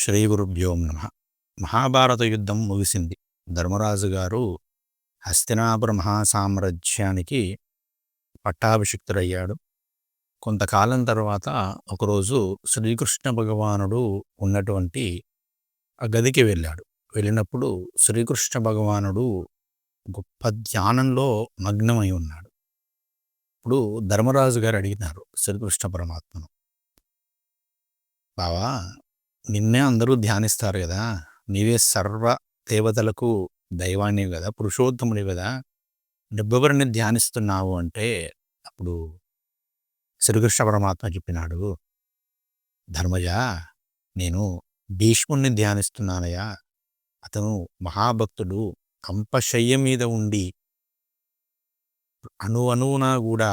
శ్రీ గురుభ్యో నమ. మహాభారత యుద్ధం ముగిసింది. ధర్మరాజు గారు హస్తినాపుర మహాసామ్రాజ్యానికి పట్టాభిషిక్తుడయ్యాడు. కొంతకాలం తర్వాత ఒకరోజు శ్రీకృష్ణ భగవానుడు ఉన్నటువంటి గదికి వెళ్ళాడు. వెళ్ళినప్పుడు శ్రీకృష్ణ భగవానుడు గొప్ప ధ్యానంలో మగ్నమై ఉన్నాడు. ఇప్పుడు ధర్మరాజు గారు అడిగినారు శ్రీకృష్ణ పరమాత్మను. బావా నిన్నే అందరూ ధ్యానిస్తారు కదా నీవే సర్వ దేవతలకు దైవాన్ని కదా పురుషోత్తముడి కదా నువ్వెవరిని ధ్యానిస్తున్నావు అంటే అప్పుడు శ్రీకృష్ణ పరమాత్మ చెప్పినాడు ధర్మజ నేను భీష్ముణ్ణి ధ్యానిస్తున్నానయ్యా. అతను మహాభక్తుడు కంపశయ్య మీద ఉండి అణు అణువున కూడా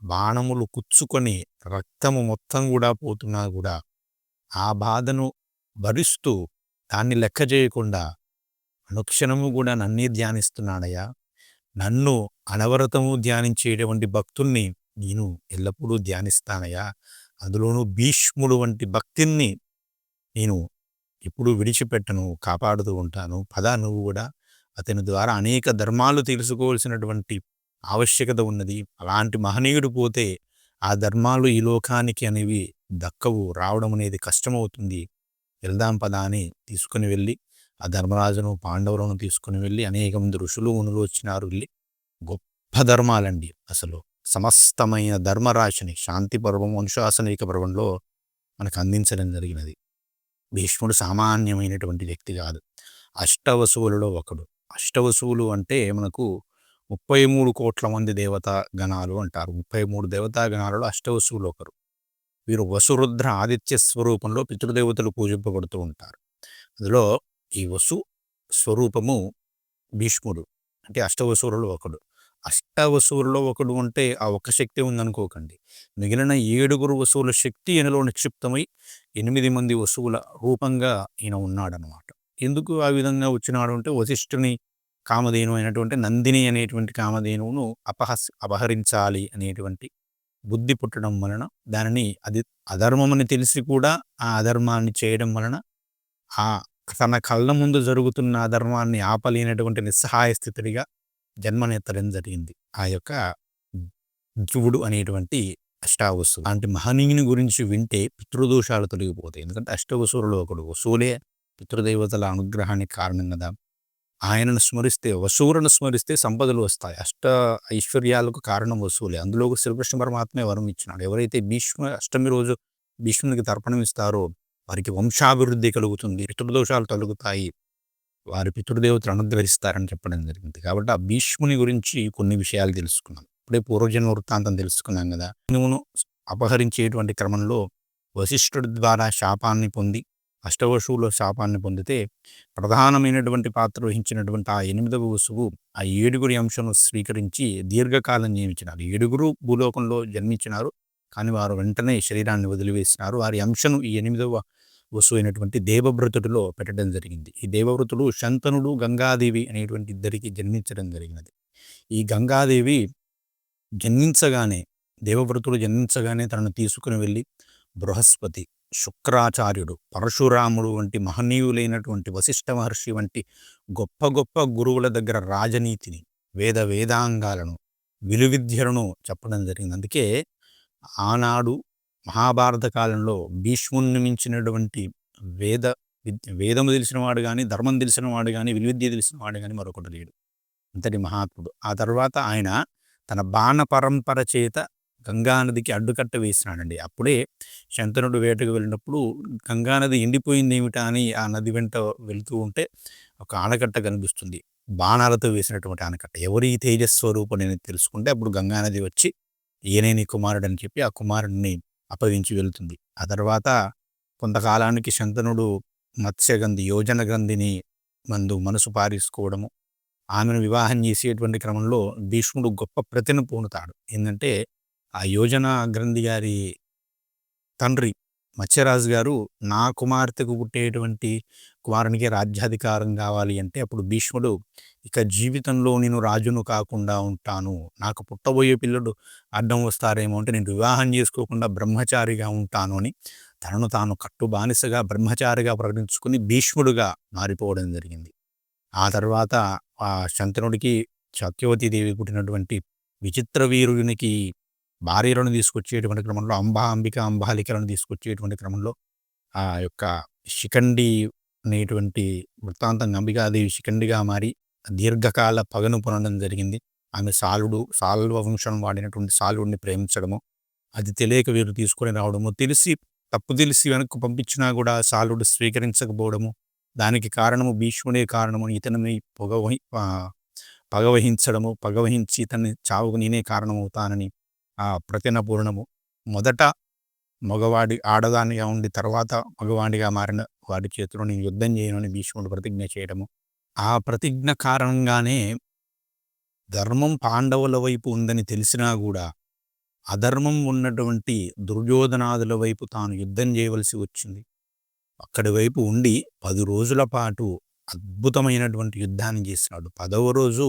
బాణములు కుచ్చుకొని రక్తము మొత్తం కూడా పోతున్నా కూడా ఆ బాధను భరిస్తూ దాన్ని లెక్క చేయకుండా అనుక్షణము కూడా నన్నే ధ్యానిస్తున్నాడయ్యా. నన్ను అనవరతము ధ్యానించేటువంటి భక్తుల్ని నేను ఎల్లప్పుడూ ధ్యానిస్తానయ్యా. అందులోనూ భీష్ముడు వంటి భక్తిని నేను ఎప్పుడూ విడిచిపెట్టను కాపాడుతూ ఉంటాను. పద నువ్వు కూడా అతని ద్వారా అనేక ధర్మాలు తెలుసుకోవాల్సినటువంటి ఆవశ్యకత ఉన్నది. అలాంటి మహనీయుడు పోతే ఆ ధర్మాలు ఈ లోకానికి అనేవి దక్కవు రావడం అనేది కష్టమవుతుంది. వెళ్దాం పదా అని తీసుకుని వెళ్ళి ఆ ధర్మరాజును పాండవులను తీసుకుని వెళ్ళి అనేక మంది ఋషులు మునులు వచ్చినారు వెళ్ళి గొప్ప ధర్మాలండి అసలు. సమస్తమైన ధర్మరాశిని శాంతి పర్వం అనుశాసనిక పర్వంలో మనకు అందించడం జరిగినది. భీష్ముడు సామాన్యమైనటువంటి వ్యక్తి కాదు. అష్టవసువులలో ఒకడు. అష్టవసువులు అంటే మనకు ముప్పై మూడు కోట్ల మంది దేవతా గణాలు అంటారు. ముప్పై మూడు దేవతా గణాలలో అష్టవసువులు ఒకరు వీరు వసురుద్ర ఆదిత్య స్వరూపంలో పితృదేవతలు పూజింపబడుతూ ఉంటారు. అందులో ఈ వసు స్వరూపము భీష్ముడు అంటే అష్టవసువులలో ఒకడు. అష్టవసువులలో ఒకడు అంటే ఆ ఒక్క శక్తి ఉందనుకోకండి. మిగిలిన ఏడుగురు వసువుల శక్తి ఈయనలో నిక్షిప్తమై ఎనిమిది మంది వసువుల రూపంగా ఈయన ఉన్నాడనమాట. ఎందుకు ఆ విధంగా వచ్చినాడు అంటే వశిష్ఠుని కామధేను అయినటువంటి నందిని అనేటువంటి కామధేనువును అపహస్ అపహరించాలి అనేటువంటి బుద్ధి పుట్టడం వలన దానిని అది అధర్మమని తెలిసి కూడా ఆ అధర్మాన్ని చేయడం వలన ఆ తన కళ్ళ ముందు జరుగుతున్న అధర్మాన్ని ఆపలేనటువంటి నిస్సహాయ స్థితిగా జన్మనెత్తడం జరిగింది. ఆ యొక్క ధ్రువుడు అనేటువంటి అష్టావసు అలాంటి మహనీయుని గురించి వింటే పితృదోషాలు తొలగిపోతాయి. ఎందుకంటే అష్టవసురులు ఒకడు. వసూలే పితృదేవతల అనుగ్రహానికి కారణం కదా. ఆయనను స్మరిస్తే వసూరును స్మరిస్తే సంపదలు వస్తాయి. అష్ట ఐశ్వర్యాలకు కారణం వసూలే అందులో శ్రీకృష్ణ పరమాత్మే వరం ఇచ్చినాడు. ఎవరైతే భీష్మ అష్టమి రోజు భీష్మునికి తర్పణం ఇస్తారో వారికి వంశాభివృద్ధి కలుగుతుంది. పితృదోషాలు తొలగుతాయి. వారి పితృదేవతలు అనుగ్రహిస్తారని చెప్పడం జరిగింది. కాబట్టి ఆ భీష్ముని గురించి కొన్ని విషయాలు తెలుసుకున్నాం. ఇప్పుడే పూర్వజన్మ వృత్తాంతం తెలుసుకున్నాం కదా. నువ్వును అపహరించేటువంటి క్రమంలో వశిష్ఠుడి ద్వారా శాపాన్ని పొంది అష్టవశువుల శాపాన్ని పొందితే ప్రధానమైనటువంటి పాత్ర వహించినటువంటి ఆ ఎనిమిదవ వసువు ఆ ఏడుగురి అంశను స్వీకరించి దీర్ఘకాలం నియమించినారు ఏడుగురు భూలోకంలో జన్మించినారు. కానీ వారు వెంటనే శరీరాన్ని వదిలివేసినారు. వారి అంశను ఈ ఎనిమిదవ వస్తువు అయినటువంటి దేవవ్రతుడిలో పెట్టడం జరిగింది. ఈ దేవవ్రతుడు శంతనుడు గంగాదేవి అనేటువంటి ఇద్దరికి జన్మించడం జరిగినది. ఈ గంగాదేవి జన్మించగానే దేవవ్రతుడు జన్మించగానే తనను తీసుకుని వెళ్ళి బృహస్పతి శుక్రాచార్యుడు పరశురాముడు వంటి మహనీయులైనటువంటి వశిష్ఠ మహర్షి వంటి గొప్ప గొప్ప గురువుల దగ్గర రాజనీతిని వేద వేదాంగాలను విలువిద్యలను చెప్పడం జరిగింది. అందుకే ఆనాడు మహాభారత కాలంలో భీష్ముని మించినటువంటి వేద వేదము తెలిసినవాడు కానీ ధర్మం తెలిసినవాడు కానీ విలువిద్య తెలిసినవాడు కానీ మరొకటి లేడు. అంతటి మహాత్ముడు. ఆ తర్వాత ఆయన తన బాణ పరంపర చేత గంగానదికి అడ్డుకట్ట వేసినాడండి. అప్పుడే శంతనుడు వేటకు వెళ్ళినప్పుడు గంగానది ఎండిపోయింది ఏమిటా అని ఆ నది వెంట వెళుతూ ఉంటే ఒక ఆనకట్ట కనిపిస్తుంది. బాణాలతో వేసినటువంటి ఆనకట్ట. ఎవరి తేజస్వరూపం నేను తెలుసుకుంటే అప్పుడు గంగానది వచ్చి ఏనేని కుమారుడు అని చెప్పి ఆ కుమారుడిని అప్పగించి వెళుతుంది. ఆ తర్వాత కొంతకాలానికి శంతనుడు మత్స్యగంధి యోజన గ్రంథిని మందు మనసు పారేసుకోవడము ఆమెను వివాహం చేసేటువంటి క్రమంలో భీష్ముడు గొప్ప ప్రతిను పూనుతాడు. ఏంటంటే ఆ యోజన గ్రంథి గారి తండ్రి మత్స్యరాజు గారు నా కుమార్తెకు పుట్టేటువంటి కుమారునికి రాజ్యాధికారం కావాలి అంటే అప్పుడు భీష్ముడు ఇక జీవితంలో నేను రాజును కాకుండా ఉంటాను. నాకు పుట్టబోయే పిల్లడు అడ్డం వస్తారేమో అంటే నేను వివాహం చేసుకోకుండా బ్రహ్మచారిగా ఉంటాను అని తనను తాను కట్టు బానిసగా బ్రహ్మచారిగా ప్రకటించుకుని భీష్ముడుగా మారిపోవడం జరిగింది. ఆ తర్వాత ఆ శంతనుడికి సత్యవతీదేవి పుట్టినటువంటి విచిత్ర వీరునికి భార్యలను తీసుకొచ్చేటువంటి క్రమంలో అంబా అంబిక అంబాలికలను తీసుకొచ్చేటువంటి క్రమంలో ఆ యొక్క శిఖండి అనేటువంటి వృత్తాంతం అంబికాదేవి శిఖండిగా మారి దీర్ఘకాల పగను పొనడం జరిగింది. ఆమె సాలుడు సాల్వ వంశం వాడినటువంటి సాలుడిని ప్రేమించడము అది తెలియక వీరు తీసుకొని రావడము తెలిసి తప్పు తెలిసి వెనక్కు పంపించినా కూడా సాలుడు స్వీకరించకపోవడము దానికి కారణము భీష్ముడే కారణము ఇతనిని పొగ వహి పగవహించి ఇతన్ని చావుకు నేనే కారణమవుతానని ఆ ప్రతినపూర్ణము మొదట మగవాడి ఆడదానిగా ఉండి తర్వాత మగవాడిగా మారిన వాడి చేతిలో నేను యుద్ధం చేయనని భీష్ముడు ప్రతిజ్ఞ చేయడము. ఆ ప్రతిజ్ఞ కారణంగానే ధర్మం పాండవుల వైపు ఉందని తెలిసినా కూడా అధర్మం ఉన్నటువంటి దుర్యోధనాదుల వైపు తాను యుద్ధం చేయవలసి వచ్చింది. అక్కడి వైపు ఉండి పది రోజుల పాటు అద్భుతమైనటువంటి యుద్ధాన్ని చేసినాడు. పదవ రోజు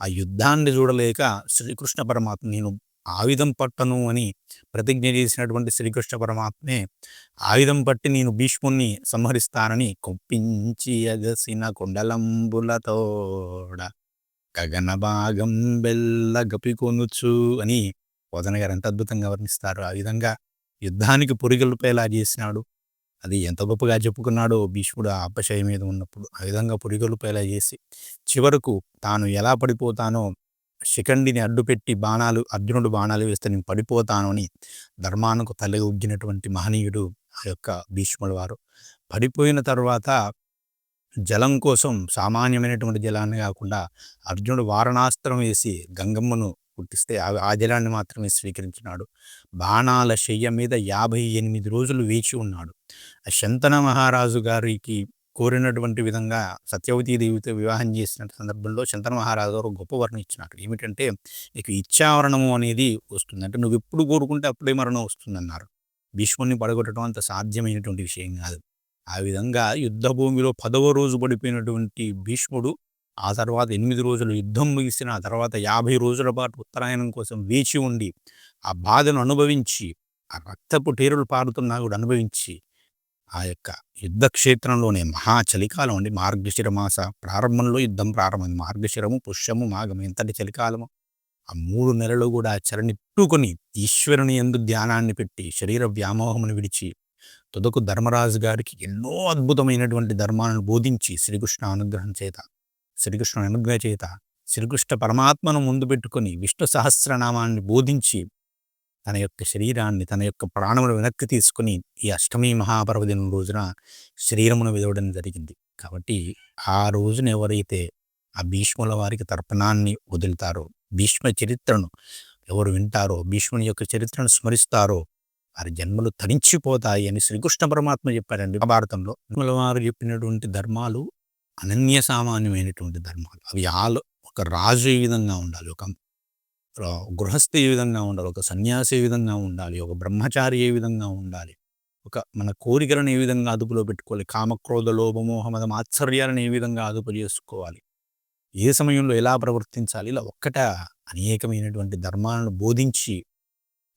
ఆ యుద్ధాన్ని చూడలేక శ్రీకృష్ణ పరమాత్మ నేను ఆయుధం పట్టను అని ప్రతిజ్ఞ చేసినటువంటి శ్రీకృష్ణ పరమాత్మే ఆయుధం పట్టి నేను భీష్ముణ్ణి సంహరిస్తానని కొప్పించి అగసిన కొండలంబులతోడ గగన భాగం బెల్ల గపికొనుచు అని పోతన గారు ఎంత అద్భుతంగా వర్ణిస్తారు. ఆ విధంగా యుద్ధానికి పొరిగొల్పేలా చేసినాడు. అది ఎంత గొప్పగా చెప్పుకున్నాడో భీష్ముడు ఆ అపశయ మీద ఉన్నప్పుడు ఆ విధంగా పొరిగొల్పేలా చేసి చివరకు తాను ఎలా పడిపోతానో శిఖండిని అడ్డుపెట్టి బాణాలు అర్జునుడు బాణాలు వేస్తే నేను పడిపోతాను అని ధర్మానికి తల్లి ఉగ్గినటువంటి మహనీయుడు ఆ యొక్క భీష్ముడు వారు. పడిపోయిన తర్వాత జలం కోసం సామాన్యమైనటువంటి జలాన్ని కాకుండా అర్జునుడు వారణాస్త్రం వేసి గంగమ్మను పుట్టిస్తే ఆ జలాన్ని మాత్రమే స్వీకరించినాడు. బాణాల శయ్య మీద యాభై ఎనిమిది రోజులు వేచి ఉన్నాడు. ఆ శంతన మహారాజు గారికి కోరినటువంటి విధంగా సత్యవతీదేవితో వివాహం చేసిన సందర్భంలో శంతన మహారాజు గారు గొప్ప వర్ణం ఇచ్చినారు. ఏమిటంటే నీకు ఇచ్చావరణము అనేది వస్తుంది. అంటే నువ్వు ఎప్పుడు కోరుకుంటే అప్పుడే మరణం వస్తుందన్నారు. భీష్ముని పడగొట్టడం అంత సాధ్యమైనటువంటి విషయం కాదు. ఆ విధంగా యుద్ధ భూమిలో పదవ రోజు పడిపోయినటువంటి భీష్ముడు ఆ తర్వాత ఎనిమిది రోజులు యుద్ధం ముగిసిన ఆ తర్వాత యాభై రోజుల పాటు ఉత్తరాయణం కోసం వేచి ఉండి ఆ బాధను అనుభవించి ఆ రక్తపు టేరులు పారుతున్నా కూడా అనుభవించి ఆ యొక్క యుద్ధక్షేత్రంలోనే మహా చలికాలం అండి. మార్గశిర మాస ప్రారంభంలో యుద్ధం ప్రారంభమైంది. మార్గశిరము పుష్యము మాఘము ఎంతటి చలికాలము ఆ మూడు నెలలు కూడా చరణిట్టుకొని ఈశ్వరుని ఎందు ధ్యానాన్ని పెట్టి శరీర వ్యామోహమును విడిచి తుదకు ధర్మరాజు గారికి ఎన్నో అద్భుతమైనటువంటి ధర్మాలను బోధించి శ్రీకృష్ణ అనుగ్రహం చేత శ్రీకృష్ణ అనుగ్రహ చేత శ్రీకృష్ణ పరమాత్మను ముందు పెట్టుకొని విష్ణు సహస్రనామాన్ని బోధించి తన యొక్క శరీరాన్ని తన యొక్క ప్రాణమును వెనక్కి తీసుకుని ఈ అష్టమి మహాపర్వదినం రోజున శరీరమును విదవడం జరిగింది. కాబట్టి ఆ రోజున ఎవరైతే ఆ భీష్ముల వారికి తర్పణాన్ని వదులుతారో భీష్మ చరిత్రను ఎవరు వింటారో భీష్ముని యొక్క చరిత్రను స్మరిస్తారో వారి జన్మలు తరించిపోతాయి అని శ్రీకృష్ణ పరమాత్మ చెప్పారండి భారతంలో వారు చెప్పినటువంటి ధర్మాలు అనన్య సామాన్యమైనటువంటి ధర్మాలు. అవి ఆలో ఒక రాజు ఈ విధంగా ఉండాలి? ఒక గృహస్థి ఏ విధంగా ఉండాలి? ఒక సన్యాసి ఏ విధంగా ఉండాలి? ఒక బ్రహ్మచారి ఏ విధంగా ఉండాలి? ఒక మన కోరికలను ఏ విధంగా అదుపులో పెట్టుకోవాలి? కామక్రోధ లోభమోహ మదం మాత్సర్యాలను ఏ విధంగా అదుపు చేసుకోవాలి? ఏ సమయంలో ఎలా ప్రవర్తించాలి? ఇలా ఒక్కట అనేకమైనటువంటి ధర్మాలను బోధించి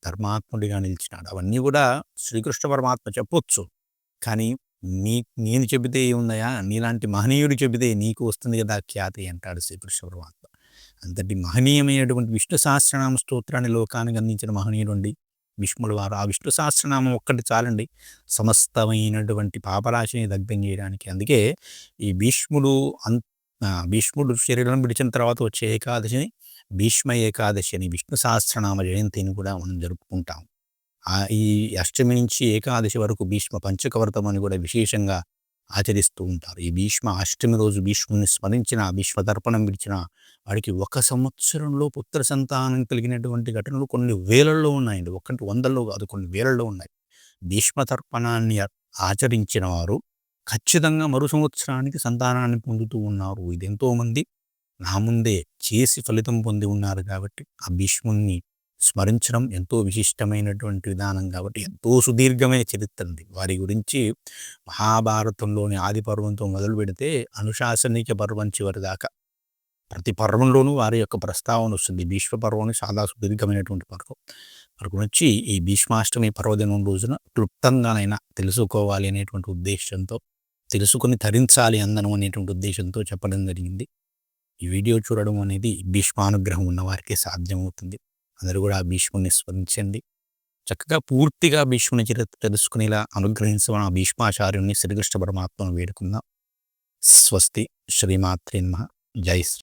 ధర్మాత్ముడిగా నిలిచినాడు. అవన్నీ కూడా శ్రీకృష్ణ పరమాత్మ చెప్పొచ్చు. కానీ నీ నేను చెబితే ఏముందయా నీలాంటి మహనీయుడు చెబితే నీకు వస్తుంది కదా ఖ్యాతి అంటాడు శ్రీకృష్ణ పరమాత్మ. అంతటి మహనీయమైనటువంటి విష్ణు సహస్రనామ స్తోత్రాన్ని లోకానికి అందించిన మహనీయుడు భీష్ముల వారు ఆ విష్ణు సహస్రనామం ఒక్కటి చాలండి. సమస్తమైనటువంటి పాపరాశిని దగ్ధం చేయడానికి. అందుకే ఈ భీష్ముడు అన్ భీష్ముడు శరీరం విడిచిన తర్వాత వచ్చే ఏకాదశిని భీష్మ ఏకాదశి అని విష్ణు సహస్రనామ జయంతిని కూడా మనం జరుపుకుంటాం. ఈ అష్టమి నుంచి ఏకాదశి వరకు భీష్మ పంచకవర్తం అని కూడా విశేషంగా ఆచరిస్తూ ఉంటారు. ఈ భీష్మ అష్టమి రోజు భీష్ముని స్మరించిన భీష్మ తర్పణం విడిచిన వాడికి ఒక సంవత్సరంలో పుత్ర సంతానం కలిగినటువంటి ఘటనలు కొన్ని వేలల్లో ఉన్నాయండి. ఒకటి వందల్లో కాదు కొన్ని వేలల్లో ఉన్నాయి. భీష్మ తర్పణాన్ని ఆచరించిన వారు ఖచ్చితంగా మరు సంవత్సరానికి సంతానాన్ని పొందుతూ ఉన్నారు. ఇది ఎంతోమంది నా ముందే చేసి ఫలితం పొంది ఉన్నారు కాబట్టి ఆ భీష్ముణ్ణి స్మరించడం ఎంతో విశిష్టమైనటువంటి విధానం కాబట్టి ఎంతో సుదీర్ఘమైన చరిత్ర ఉంది వారి గురించి మహాభారతంలోని ఆది పర్వంతో మొదలు పెడితే అనుశాసనిక పర్వం చివరి దాకా. ప్రతి పర్వంలోనూ వారి యొక్క ప్రస్తావన వస్తుంది. భీష్మ పర్వం చాలా సుదీర్ఘమైనటువంటి పర్వం. వారి వచ్చి ఈ భీష్మాష్టమి పర్వదినం రోజున క్లుప్తంగానైనా తెలుసుకోవాలి అనేటువంటి ఉద్దేశంతో తెలుసుకొని తరించాలి అందనం అనేటువంటి ఉద్దేశంతో చెప్పడం జరిగింది. ఈ వీడియో చూడడం అనేది భీష్మానుగ్రహం ఉన్నవారికే సాధ్యమవుతుంది. అందరూ కూడా ఆ భీష్ముని స్మరించండి. చక్కగా పూర్తిగా భీష్ముని చరిత్ర తెలుసుకునేలా అనుగ్రహించమని ఆ భీష్మాచార్యుని శ్రీకృష్ణ పరమాత్మను వేడుకుందాం. స్వస్తి. శ్రీమాత్రే జై శ్రీ